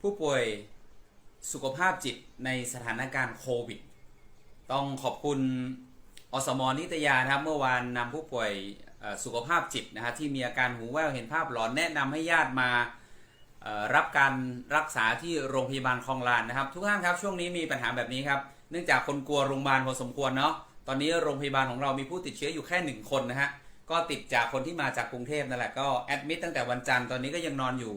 ผู้ป่วยสุขภาพจิตในสถานการณ์โควิด ต้องขอบคุณอสมนิตยานะครับเมื่อวานนำผู้ป่วยสุขภาพจิตนะฮะที่มีอาการหูแว่วเห็นภาพหลอนแนะนำให้ญาติมารับการรักษาที่โรงพยาบาลคลองลานนะครับ ทุกท่านครับช่วงนี้มีปัญหาแบบนี้ครับเนื่องจากคนกลัวโรงพยาบาลพอสมควรเนาะตอนนี้โรงพยาบาลของเรามีผู้ติดเชื้ออยู่แค่หนึ่งคนนะฮะก็ติดจากคนที่มาจากกรุงเทพนั่นแหละก็แอดมิดตั้งแต่วันจันทร์ตอนนี้ก็ยังนอนอยู่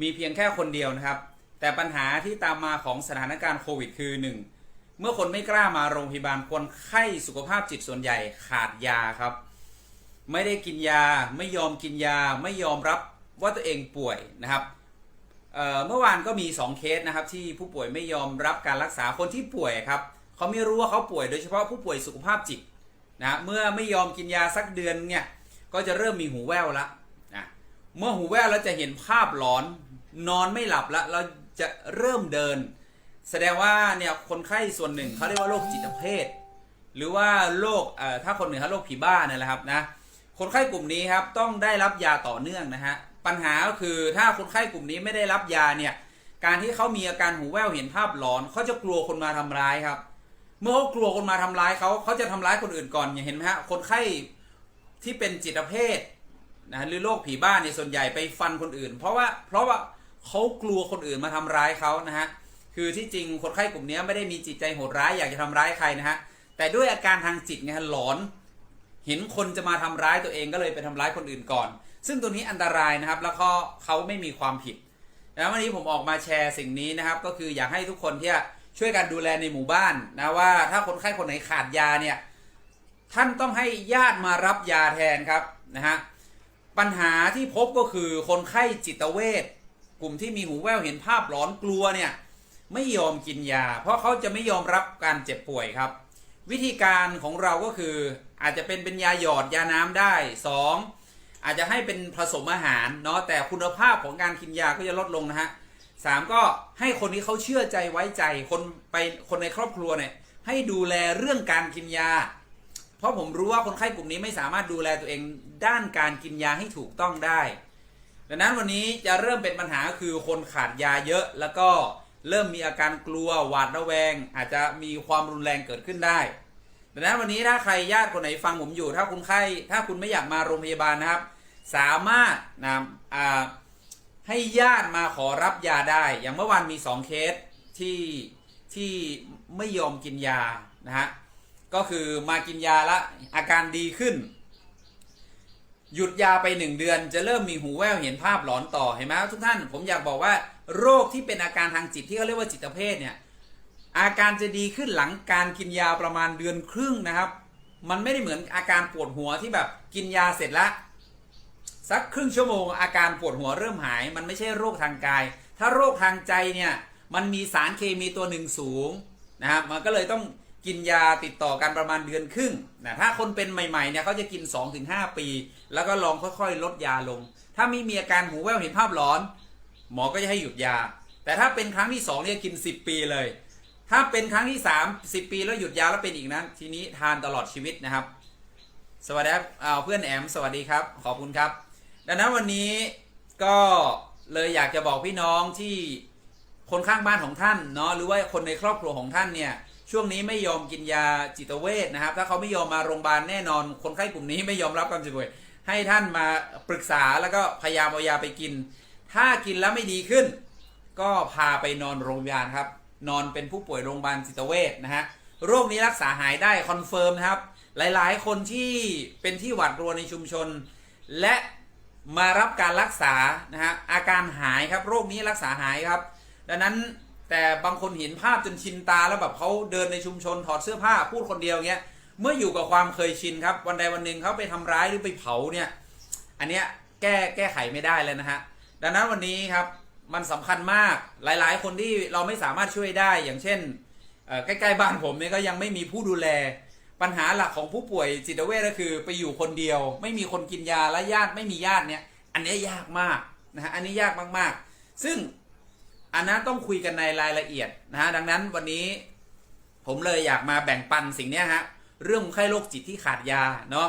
มีเพียงแค่คนเดียวนะครับ แต่ปัญหาที่ตามมาของสถานการณ์โควิด คือ 1 เมื่อคนไม่กล้ามาโรงพยาบาลคนไข้สุขภาพจิตส่วนใหญ่ขาดยาครับ ไม่ได้กินยาไม่ยอมกินยาไม่ยอมรับว่าตัวเองป่วยนะครับเเมื่อวานก็มี 2 เคสนะครับที่ผู้ป่วยไม่ยอมรับการรักษาคนที่ป่วยครับเขาไม่รู้ว่าเขาป่วยโดยเฉพาะผู้ป่วยสุขภาพจิตนะเมื่อไม่ยอมกินยาสักเดือนเนี่ยก็จะเริ่มมีหูแว่วละนะเมื่อหูแว่วแล้วจะเห็นภาพหลอนนอนไม่หลับแล้ว จะเริ่มเดิน แสดงว่าเนี่ยคนไข้ส่วนหนึ่งเขาเรียกว่าโรคจิตเภท หรือว่าโรคเอ่อถ้าคนหนึ่งเขาโรคผีบ้านี่ยแหละครับนะคนไข้กลุ่มนี้ครับต้องได้รับยาต่อเนื่องนะฮะปัญหาก็คือถ้าคนไข้กลุ่มนี้ไม่ได้รับยาเนี่ยการที่เขามีอาการหูแว่วเห็นภาพหลอนเขาจะกลัวคนมาทำร้ายครับ เมื่อเขากลัวคนมาทำร้ายเขาเขาจะทำร้ายคนอื่นก่อนอย่างเห็นไหมฮะคนไข้ที่เป็นจิตเภทนะหรือโรคผีบ้าเนี่ยส่วนใหญ่ไปฟันคนอื่น เพราะว่าเพราะว่า เขากลัวคนอื่นมาทำร้ายเขานะฮะคือที่จริงคนไข้กลุ่มนี้ไม่ได้มีจิตใจโหดร้ายอยากจะทำร้ายใครนะฮะแต่ด้วยอาการทางจิตไงหลอน เห็นคนจะมาทำร้ายตัวเองก็เลยไปทำร้ายคนอื่นก่อน ซึ่งตัวนี้อันตรายนะครับ แล้วก็เขาไม่มีความผิดแล้ววันนี้ผมออกมาแชร์สิ่งนี้นะครับ ก็คืออยากให้ทุกคนที่ช่วยกันดูแลในหมู่บ้านนะว่าถ้าคนไข้คนไหนขาดยาเนี่ยท่านต้องให้ญาติมารับยาแทนครับนะฮะปัญหาที่พบก็คือคนไข้จิตเวช กลุ่มที่มีหูแว่วเห็นภาพหลอนกลัวเนี่ยไม่ยอมกินยา เพราะเขาจะไม่ยอมรับการเจ็บป่วยครับ วิธีการของเราก็คืออาจจะเป็นเป็นยาหยอดยาน้ำได้ 2. อาจจะให้เป็นผสมอาหารเนาะแต่คุณภาพของการกินยาก็จะลดลงนะฮะสามก็ให้คนที่เขาเชื่อใจไว้ใจคนไปคนในครอบครัวเนี่ยให้ดูแลเรื่องการกินยา เพราะผมรู้ว่าคนไข้กลุ่มนี้ไม่สามารถดูแลตัวเองด้านการกินยาให้ถูกต้องได้ ดังนั้นวันนี้จะเริ่มเป็นปัญหาคือคนขาดยาเยอะ แล้วก็เริ่มมีอาการกลัวหวาดระแวง อาจจะมีความรุนแรงเกิดขึ้นได้ดังนั้นวันนี้ถ้าใครญาติคนไหนฟังผมอยู่ ถ้าคุณไข้ถ้าคุณไม่อยากมาโรงพยาบาลนะครับ สามารถนะให้ญาติมาขอรับยาได้ อย่างเมื่อวานมีสองเคสที่ที่ไม่ยอมกินยานะฮะก็คือมากินยาล้วอาการดีขึ้น หยุดยาไปหนึ่งเดือน จะเริ่มมีหูแว่วเห็นภาพหลอนต่อเห็นไหมทุกท่าน ผมอยากบอกว่า โรคที่เป็นอาการทางจิตที่เขาเรียกว่าจิตเภทเนี่ยอาการจะดีขึ้นหลังการกินยาประมาณเดือนครึ่งนะครับ มันไม่ได้เหมือนอาการปวดหัวที่แบบกินยาเสร็จล้วสักครึ่งชั่วโมง อาการปวดหัวเริ่มหาย มันไม่ใช่โรคทางกาย ถ้าโรคทางใจเนี่ยมันมีสารเคมีตัวหนึ่งสูงนะครับมันก็เลยต้อง กินยาติดต่อกันประมาณเดือนครึ่งนะถ้าคนเป็นใหม่ๆเนี่ยเขาจะกิน 2-5 ปี แล้วก็ลองค่อยๆ ลดยาลง ถ้าไม่มีอาการหูแว่วเห็นภาพหลอน หมอก็จะให้หยุดยา แต่ถ้าเป็นครั้งที่2เนี่ยกิน 10 ปีเลย ถ้าเป็นครั้งที่ 3 10 ปีแล้วหยุดยาแล้วเป็นอีกนะทีนี้ทานตลอดชีวิตนะครับ สวัสดีครับเอาเพื่อนแอมสวัสดีครับ ขอบคุณครับ ดังนั้นวันนี้ก็เลยอยากจะบอกพี่น้องที่คนข้างบ้านของท่านเนาะหรือว่าคนในครอบครัวของท่านเนี่ย ช่วงนี้ไม่ยอมกินยาจิตเวชนะครับ ถ้าเขาไม่ยอมมาโรงพยาบาลแน่นอน คนไข้กลุ่มนี้ไม่ยอมรับการจิตเวชให้ท่านมาปรึกษาแล้วก็พยายามเอายาไปกิน ถ้ากินแล้วไม่ดีขึ้น ก็พาไปนอนโรงพยาบาลครับ นอนเป็นผู้ป่วยโรงพยาบาลจิตเวชนะฮะ โรคนี้รักษาหายได้คอนเฟิร์มนะครับ หลายๆ คนที่เป็นที่หวาดกลัวในชุมชน และมารับการรักษานะฮะอาการหายครับ โรคนี้รักษาหายครับ ดังนั้น แต่บางคนเห็นภาพจนชินตาแล้วแบบเขาเดินในชุมชนถอดเสื้อผ้าพูดคนเดียวเงี้ยเมื่ออยู่กับความเคยชินครับ วันใดวันหนึ่งเขาไปทำร้ายหรือไปเผาเนี่ย อันเนี้ยแก้แก้ไขไม่ได้เลยนะฮะดังนั้นวันนี้ครับมันสำคัญมากหลาย ๆ คนที่เราไม่สามารถช่วยได้ อย่างเช่นใกล้ๆบ้านผมเนี่ยก็ยังไม่มีผู้ดูแล ปัญหาหลักของผู้ป่วยจิตเวชก็คือไปอยู่คนเดียว ไม่มีคนกินยาและญาติไม่มีญาติเนี่ย อันนี้ยากมากนะฮะอันนี้ยากมากๆ ซึ่ง อันนั้นต้องคุยกันในรายละเอียดนะฮะดังนั้นวันนี้ผมเลยอยากมาแบ่งปันสิ่งนี้ฮะเรื่องไข้โรคจิตที่ขาดยาเนาะ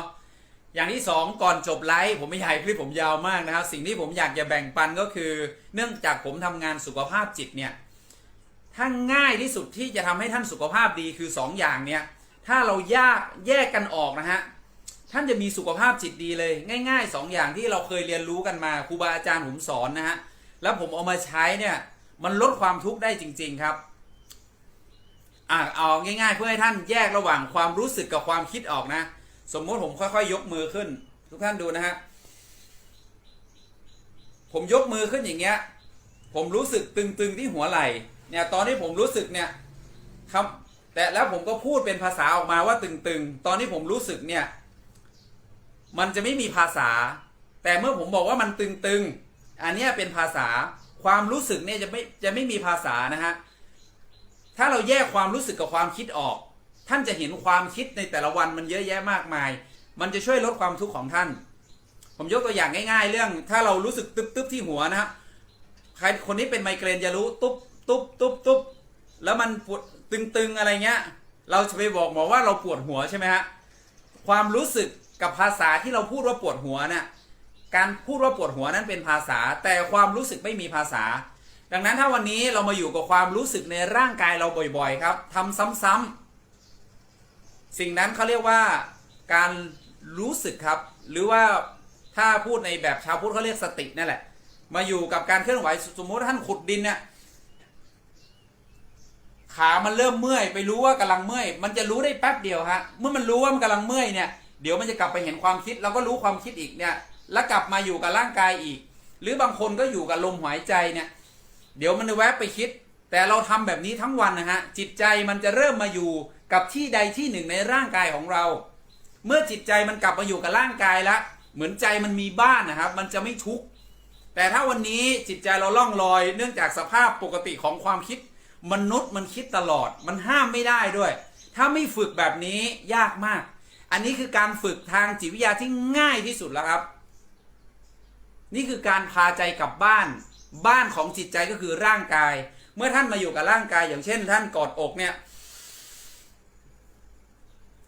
อย่างที่สองก่อนจบไลฟ์ผมไม่อยากให้คลิปผมยาวมากนะครับ สิ่งที่ผมอยากจะแบ่งปันก็คือ เนื่องจากผมทำงานสุขภาพจิตเนี่ยถ้าง่ายที่สุดที่จะทำให้ท่านสุขภาพดีคือสองอย่างเนี่ยถ้าเราแยกแยกกันออกนะฮะท่านจะมีสุขภาพจิตดีเลย ง่ายๆสองอย่างที่เราเคยเรียนรู้กันมาครูบาอาจารย์ผมสอนนะฮะแล้วผมเอามาใช้เนี่ย มันลดความทุกข์ได้จริง ๆครับอะเอาง่าย ๆ เพื่อให้ท่านแยกระหว่างความรู้สึกกับความคิดออกนะ สมมติผมค่อยๆ ยกมือขึ้น ทุกท่านดูนะฮะผมยกมือขึ้นอย่างเงี้ย ผมรู้สึกตึงๆที่หัวไหล่เนี่ยตอนที่ผมรู้สึกเนี่ยครับ แต่แล้วผมก็พูดเป็นภาษาออกมาว่าตึงๆ ตอนที่ผมรู้สึกเนี่ย มันจะไม่มีภาษา แต่เมื่อผมบอกว่ามันตึงๆ อันเนี้ยเป็นภาษา ความรู้สึกเนี่ยจะไม่จะไม่มีภาษานะฮะถ้าเราแยกความรู้สึกกับความคิดออก ท่านจะเห็นความคิดในแต่ละวันมันเยอะแยะมากมาย มันจะช่วยลดความทุกข์ของท่าน ผมยกตัวอย่างง่าย ๆ เรื่องถ้าเรารู้สึกตึ๊บๆที่หัวนะฮะใครคนนี้เป็นไมเกรนจะรู้ตุ๊บตุ๊บตุ๊บตุ๊บแล้วมันปวดตึงๆอะไรเงี้ย เราจะไปบอกหมอว่าเราปวดหัวใช่ไหมฮะความรู้สึกกับภาษาที่เราพูดว่าปวดหัวน่ะ การพูดว่าปวดหัวนั้นเป็นภาษา แต่ความรู้สึกไม่มีภาษา ดังนั้นถ้าวันนี้เรามาอยู่กับความรู้สึกในร่างกายเราบ่อยๆ ครับทำซ้ำๆสิ่งนั้นเขาเรียกว่าการรู้สึกครับ หรือว่าถ้าพูดในแบบชาวพุทธเขาเรียกสตินั่นแหละ มาอยู่กับการเคลื่อนไหวสมมติท่านขุดดินเนี่ยขามันเริ่มเมื่อย ไปรู้ว่ากำลังเมื่อย มันจะรู้ได้แป๊บเดียวฮะ เมื่อมันรู้ว่ามันกำลังเมื่อยเนี่ย เดี๋ยวมันจะกลับไปเห็นความคิด เราก็รู้ความคิดอีกเนี่ย แล้วกลับมาอยู่กับร่างกายอีก หรือบางคนก็อยู่กับลมหายใจเนี่ย เดี๋ยวมันจะแวบไปคิด แต่เราทำแบบนี้ทั้งวันนะฮะ จิตใจมันจะเริ่มมาอยู่กับที่ใดที่หนึ่งในร่างกายของเรา เมื่อจิตใจมันกลับมาอยู่กับร่างกายแล้ว เหมือนใจมันมีบ้านนะครับ มันจะไม่ทุกข์ แต่ถ้าวันนี้จิตใจเราล่องลอย เนื่องจากสภาพปกติของความคิด มนุษย์มันคิดตลอด มันห้ามไม่ได้ด้วย ถ้าไม่ฝึกแบบนี้ยากมาก อันนี้คือการฝึกทางจิตวิทยาที่ง่ายที่สุดแล้วครับ นี่คือการพาใจกลับบ้าน บ้านของจิตใจก็คือร่างกาย เมื่อท่านมาอยู่กับร่างกาย อย่างเช่น ท่านกอดอกเนี่ย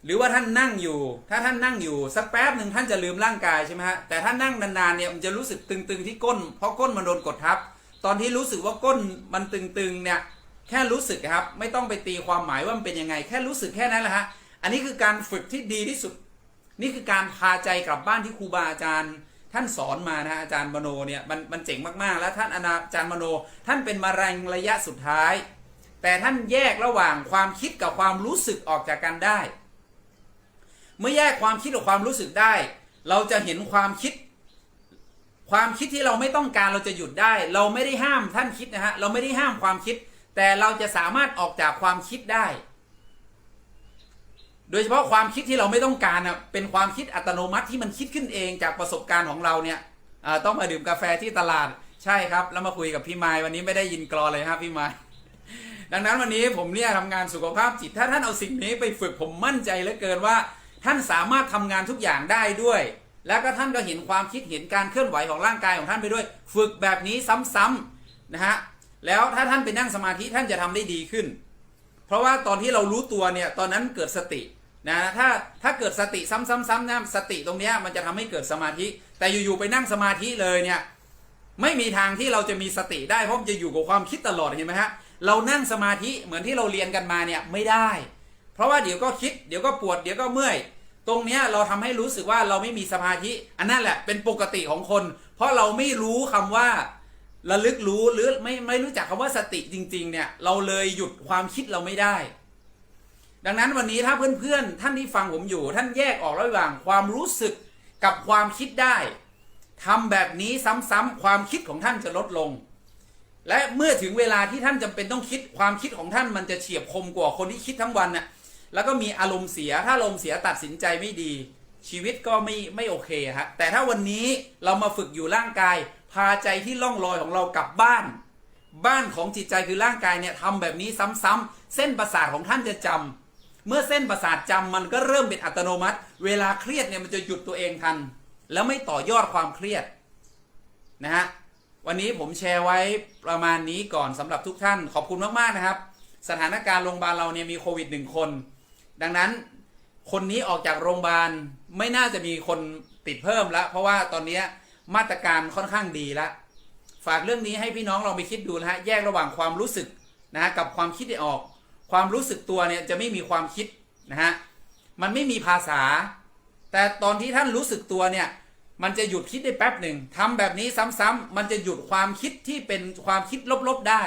หรือว่าท่านนั่งอยู่ ถ้าท่านนั่งอยู่สักแป๊บหนึ่งท่านจะลืมร่างกายใช่ไหมฮะ แต่ถ้านั่งนานๆเนี่ยมันจะรู้สึกตึงๆที่ก้น เพราะก้นมันโดนกดทับ ตอนที่รู้สึกว่าก้นมันตึงๆเนี่ย แค่รู้สึกครับ ไม่ต้องไปตีความหมายว่ามันเป็นยังไง แค่รู้สึกแค่นั้นแหละฮะ อันนี้คือการฝึกที่ดีที่สุด นี่คือการพาใจกลับบ้านที่ครูบาอาจารย์ ท่านสอนมานะฮะอาจารย์มโนเนี่ยมันมันเจ๋งมากๆ แล้วท่านอาจารย์มโน ท่านเป็นมะเร็งระยะสุดท้าย แต่ท่านแยกระหว่างความคิดกับความรู้สึกออกจากกันได้ เมื่อแยกความคิดกับความรู้สึกได้ เราจะเห็นความคิด ความคิดที่เราไม่ต้องการเราจะหยุดได้ เราไม่ได้ห้ามท่านคิดนะฮะเราไม่ได้ห้ามความคิด แต่เราจะสามารถออกจากความคิดได้ โดยเฉพาะความคิดที่เราไม่ต้องการอะเป็นความคิดอัตโนมัติที่มันคิดขึ้นเองจากประสบการณ์ของเราเนี่ยต้องมาดื่มกาแฟที่ตลาดใช่ครับ แล้วมาคุยกับพี่ไม้วันนี้ไม่ได้ยินกรอเลยครับพี่ไม้ดังนั้นวันนี้ผมเนี่ยทำงานสุขภาพจิตถ้าท่านเอาสิ่งนี้ไปฝึกผมมั่นใจเหลือเกินว่า ท่านสามารถทำงานทุกอย่างได้ด้วย แล้วก็ท่านก็เห็นความคิดเห็นการเคลื่อนไหวของร่างกายของท่านไปด้วย ฝึกแบบนี้ซ้ำๆนะฮะแล้วถ้าท่านไปนั่งสมาธิท่านจะทำได้ดีขึ้น เพราะว่าตอนที่เรารู้ตัวเนี่ยตอนนั้นเกิดสติ นะถ้าถ้าเกิดสติซ้ำๆๆนะสติตรงเนี้ยมันจะทำให้เกิดสมาธิ แต่อยู่ๆไปนั่งสมาธิเลยเนี่ยไม่มีทางที่เราจะมีสติได้เพราะมันจะอยู่กับความคิดตลอดเห็นไหมฮะเรานั่งสมาธิเหมือนที่เราเรียนกันมาเนี่ยไม่ได้ เพราะว่าเดี๋ยวก็คิดเดี๋ยวก็ปวดเดี๋ยวก็เมื่อย ตรงเนี้ยเราทำให้รู้สึกว่าเราไม่มีสมาธิ อันนั้นแหละเป็นปกติของคน เพราะเราไม่รู้คำว่าระลึกรู้หรือไม่ไม่รู้จักคำว่าสติจริง ๆ เนี่ยเราเลยหยุดความคิดเราไม่ได้ ดังนั้นวันนี้ถ้าเพื่อนๆ ท่านที่ฟังผมอยู่ ท่านแยกออกระหว่างความรู้สึกกับความคิดได้ทำแบบนี้ซ้ำๆความคิดของท่านจะลดลง และเมื่อถึงเวลาที่ท่านจำเป็นต้องคิดความคิดของท่านมันจะเฉียบคมกว่าคนที่คิดทั้งวันน่ะแล้วก็มีอารมณ์เสียถ้าอารมณ์เสียตัดสินใจไม่ดี ชีวิตก็ไม่ไม่โอเคฮะแต่ถ้าวันนี้เรามาฝึกอยู่ร่างกาย พาใจที่ล่องลอยของเรากลับบ้าน บ้านของจิตใจคือร่างกายเนี่ยทำแบบนี้ซ้ำๆเส้นประสาทของท่านจะจำ เมื่อเส้นประสาทจำมันก็เริ่มเป็นอัตโนมัติ เวลาเครียดเนี่ยมันจะหยุดตัวเองทัน แล้วไม่ต่อยอดความเครียดนะฮะวันนี้ผมแชร์ไว้ประมาณนี้ก่อนสำหรับทุกท่านขอบคุณมากๆนะครับ สถานการณ์โรงพยาบาลเราเนี่ยมีโควิดหนึ่งคน ดังนั้นคนนี้ออกจากโรงพยาบาลไม่น่าจะมีคนติดเพิ่มแล้วเพราะว่าตอนนี้มาตรการค่อนข้างดีแล้วฝากเรื่องนี้ให้พี่น้องลองไปคิดดูนะฮะแยกระหว่างความรู้สึกนะฮะกับความคิดที่ออก ความรู้สึกตัวเนี่ยจะไม่มีความคิดนะฮะมันไม่มีภาษา แต่ตอนที่ท่านรู้สึกตัวเนี่ยมันจะหยุดคิดได้แป๊บหนึ่งทำแบบนี้ซ้ำๆมันจะหยุดความคิดที่เป็นความคิดลบๆได้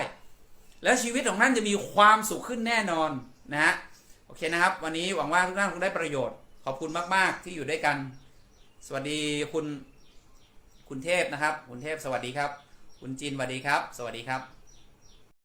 แล้วชีวิตของท่านจะมีความสุขขึ้นแน่นอนนะฮะโอเคนะครับ วันนี้หวังว่าทุกท่านคงได้ประโยชน์ขอบคุณมาก ๆ ที่อยู่ด้วยกัน สวัสดีคุณคุณเทพนะครับ คุณเทพสวัสดีครับ คุณจินสวัสดีครับ สวัสดีครับ